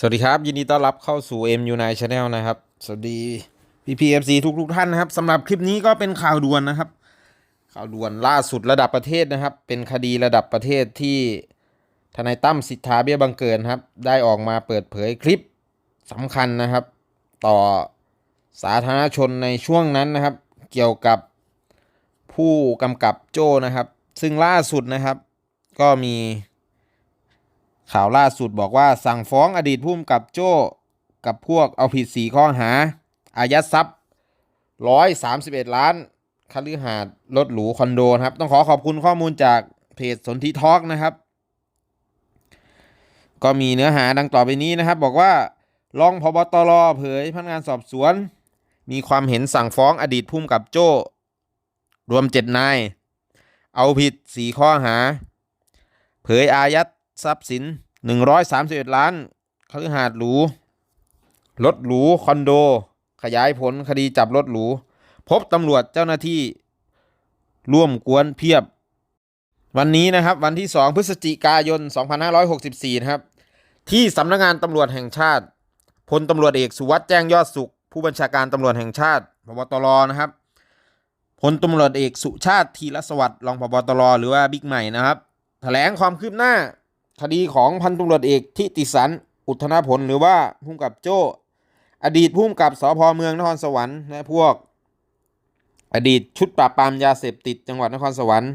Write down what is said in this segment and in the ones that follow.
สวัสดีครับ ยินดีต้อนรับเข้าสู่ MU n i Channel นะครับ สวัสดีพี่พีเอฟซีทุกทุกท่านนะครับสำหรับคลิปนี้ก็เป็นข่าวด่วนนะครับ ข่าวด่วนล่าสุดระดับประเทศนะครับ เป็นคดีระดับประเทศที่ทนายตั้มสิทธาเบี้ยบังเกิดครับ ได้ออกมาเปิดเผยคลิปสำคัญนะครับ ต่อสาธารณชนในช่วงนั้นนะครับ เกี่ยวกับผู้กำกับโจ้นะครับ ซึ่งล่าสุดนะครับ ก็มี ข่าวล่าสุดบอกว่าสั่งฟ้องอดีตผู้กำกับโจ้กับพวกเอาผิดสีข้อหา อายัดทรัพย์ร้อยสามสิบเอ็ดล้านคฤหาสน์รถหรูคอนโดนะครับ ต้องขอขอบคุณข้อมูลจากเพจสนธิทอกนะครับ ก็มีเนื้อหาดังต่อไปนี้นะครับ บอกว่ารองพบตรเผยพนักงานสอบสวน มีความเห็นสั่งฟ้องอดีตผู้กำกับโจ้ รวมเจ็ดนาย เอาผิดสี่ข้อหา เผยอายัด ทรัพย์สิน 131 ล้านคฤหาสน์หรู รถหรู คอนโด ขยายผลคดีจับรถหรู พบตำรวจเจ้าหน้าที่ร่วมกวนเพียบ วันนี้นะครับ วันที่ 2 พฤศจิกายน 2564 นะครับ ที่สำนักงานตำรวจแห่งชาติพลตำรวจเอกสุวัสด์แจ้งยอดสุข ผู้บัญชาการตำรวจแห่งชาติพบตรนะครับพลตำรวจเอกสุชาติธีรสวัสดิ์รองพบตรหรือว่าบิ๊กใหม่นะครับแถลงความคืบหน้า คดีของพันตำรวจเอกทิติสัน อุทธนาผลหรือว่าพุ่มกับโจ้อดีตพุ่มกับสพเมืองนครสวรรค์และพวก อดีตชุดปราบปรามยาเสพติดจังหวัดนครสวรรค์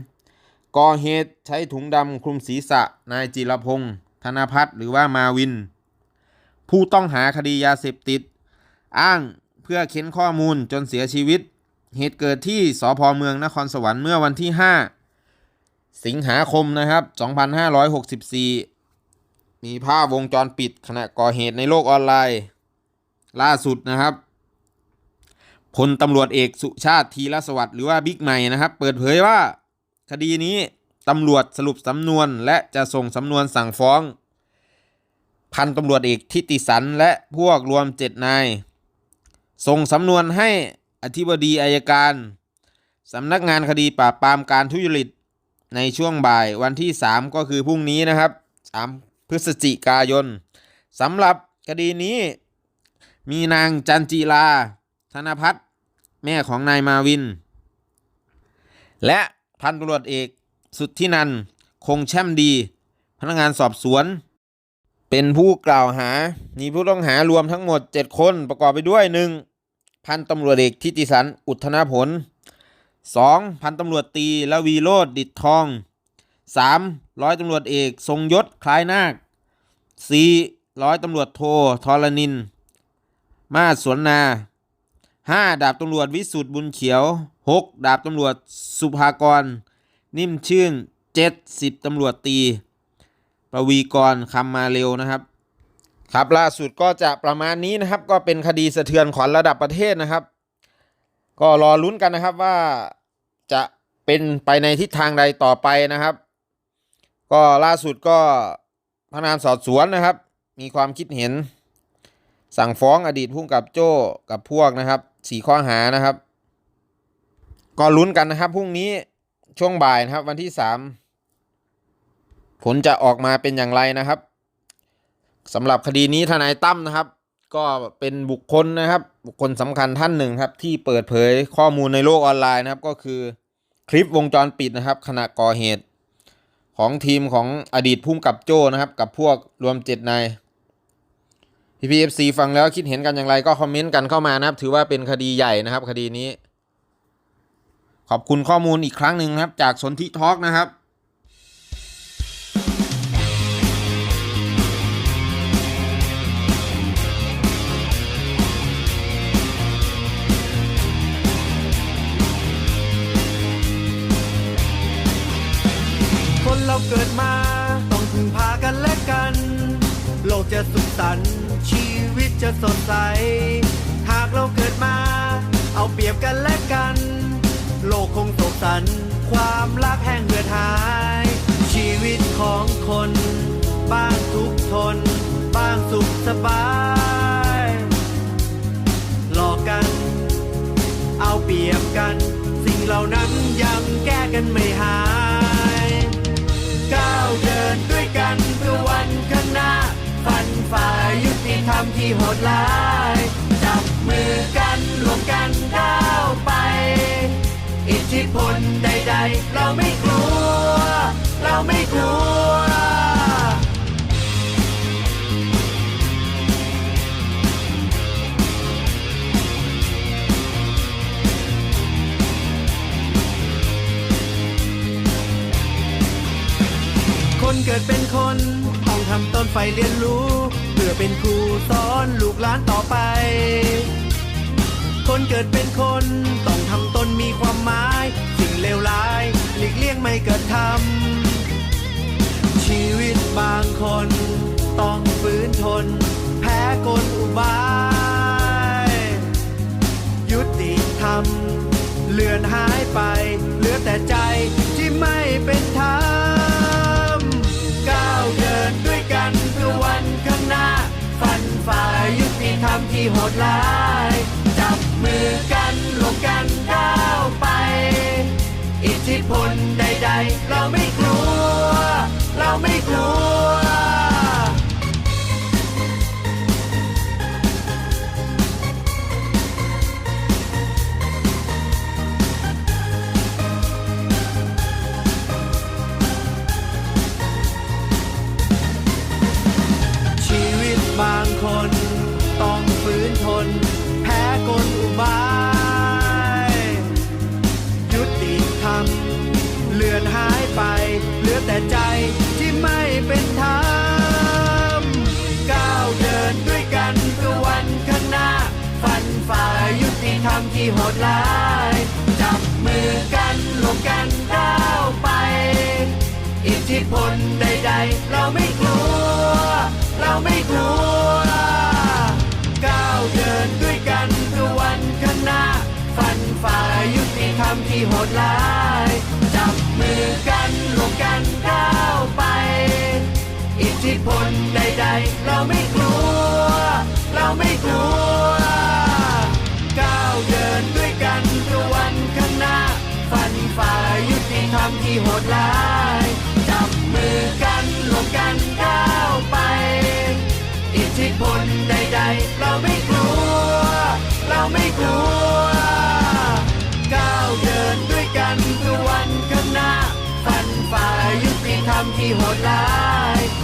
ก่อเหตุใช้ถุงดำคลุมศีรษะนายจิรพงศ์ธนพัฒน์หรือว่ามาวิน ผู้ต้องหาคดียาเสพติด อ้างเพื่อเค้นข้อมูลจนเสียชีวิต เหตุเกิดที่สพเมืองนครสวรรค์เมื่อวันที่ 5 สิงหาคมนะครับ 2564 มีภาพวงจรปิดขณะก่อเหตุในโลกออนไลน์ ล่าสุดนะครับพลตำรวจเอกสุชาติธีรสวัสดิ์หรือว่าบิ๊กใหม่นะครับ เปิดเผยว่าคดีนี้ตำรวจสรุปสำนวนและจะส่งสำนวนสั่งฟ้อง พันตำรวจเอกทิติสันและพวกรวมเจ็ดนาย ส่งสำนวนให้อธิบดีอายการสำนักงานคดีปราบปรามการทุจริต ในช่วงบ่ายวันที่ 3 ก็คือพรุ่งนี้นะครับ 3 พฤศจิกายนสำหรับคดีนี้ มีนางจันจีลา ธนพัฒน์แม่ของนายมาวิน และพันตำรวจเอกสุทธินันท์คงแช่มดี พนักงานสอบสวน เป็นผู้กล่าวหา มีผู้ต้องหารวมทั้งหมด 7 คนประกอบไปด้วย 1. พันตำรวจเอกทิติสันอุทธนาผล 2. พันตำรวจตีละวีโรดดิดทอง 3. ร้อยตำรวจเอก ทรงยศคล้ายนาค 4. ร้อยตำรวจโททรนิน มาสวนนา 5. ดาบตำรวจวิสุทธ์บุญเขียว 6. ดาบตำรวจสุภากร นิ่มชื่น 7. สิบตำรวจตี ประวีกรคำมาเร็วนะครับ ครับล่าสุดก็จะประมาณนี้นะครับ ก็เป็นคดีสะเทือนขวัญระดับประเทศนะครับ ก็รอลุ้นกันนะครับว่าจะเป็นไปในทิศทางใดต่อไปนะครับ ก็ล่าสุดก็พนักงานสอบสวนนะครับ มีความคิดเห็น สั่งฟ้องอดีตผู้กำกับโจ้กับพวกนะครับสี่ข้อหานะครับ ก็ลุ้นกันนะครับพรุ่งนี้ช่วงบ่ายนะครับวันที่สามผลจะออกมาเป็นอย่างไรนะครับสำหรับคดีนี้ทนายตั้มนะครับ ก็เป็นบุคคลนะครับ บุคคลสำคัญท่านหนึ่งครับ ที่เปิดเผยข้อมูลในโลกออนไลน์นะครับ ก็คือคลิปวงจรปิดนะครับ ขณะก่อเหตุ ของทีมของอดีตพุ่มกับโจ้นะครับ กับพวกรวมเจ็ดนายพีพีเอฟซีฟังแล้วคิดเห็นกันอย่างไรก็คอมเมนต์กันเข้ามานะครับ ถือว่าเป็นคดีใหญ่นะครับ คดีนี้ ขอบคุณข้อมูลอีกครั้งหนึ่งนะครับ จากสนธิทอล์กนะครับ เกิดมา ต้องพึ่งพากันและกัน โลกจะสุขสันต์ชีวิตจะสดใส หากเราเกิดมา เอาเปรียบกันและกัน โลกคงโศกสันต์ความรักแห้งเหือดหาย ชีวิตของคน บ้างทุกทน บ้างสุขสบาย หลอกกัน เอาเปรียบกัน สิ่งเหล่านั้นยังแก้กันไม่หาย ฝ่ายยุทธรรมที่โหดร้าย จับมือกันรวมกันก้าวไป อิทธิพลใดๆ เราไม่กลัว เราไม่กลัว คนเกิดเป็นคน ต้องทำต้นไฟเรียนรู้ พื่อเป็นครูสอนลูกหลานต่อไป คนเกิดเป็นคนต้องทำตนมีความหมาย สิ่งเลวร้าย หลีกเลี่ยงไม่เกิดทำชีวิตบางคน ต้องฝืนทน แพ้กลอุบาย ยุติธรรมเลือนหายไป เหลือแต่ใจที่ไม่เป็น ดร้าย จับมือกันรวมกันก้าวไป อิทธิพลใด ๆ เราไม่กลัว เราไม่กลัว ชีวิตบางคนต้อง ฝืนทน แพ้กลอุบายยุติธรรมเลือนหายไป เหลือแต่ใจที่ไม่เป็นธรรมก้าวเดินด้วยกันเพื่อวันข้างหน้า ฟันฝ่ายุติธรรมที่โหดร้ายจับมือกันรวมกันก้าวไป อิทธิพลใดๆ เราไม่กลัว เราไม่กลัว ฝ่ายุติธรรมที่โหดร้าย จับมือกันรวมกันก้าวไป อิทธิพลใดๆ เราไม่กลัว เราไม่กลัว ก้าวเดินด้วยกันเพื่อวันข้างหน้า ฟันฝ่ายุติธรรมที่โหดร้าย จับมือกันรวมกันก้าวไป อิทธิพลใดๆ ที่โหดร้าย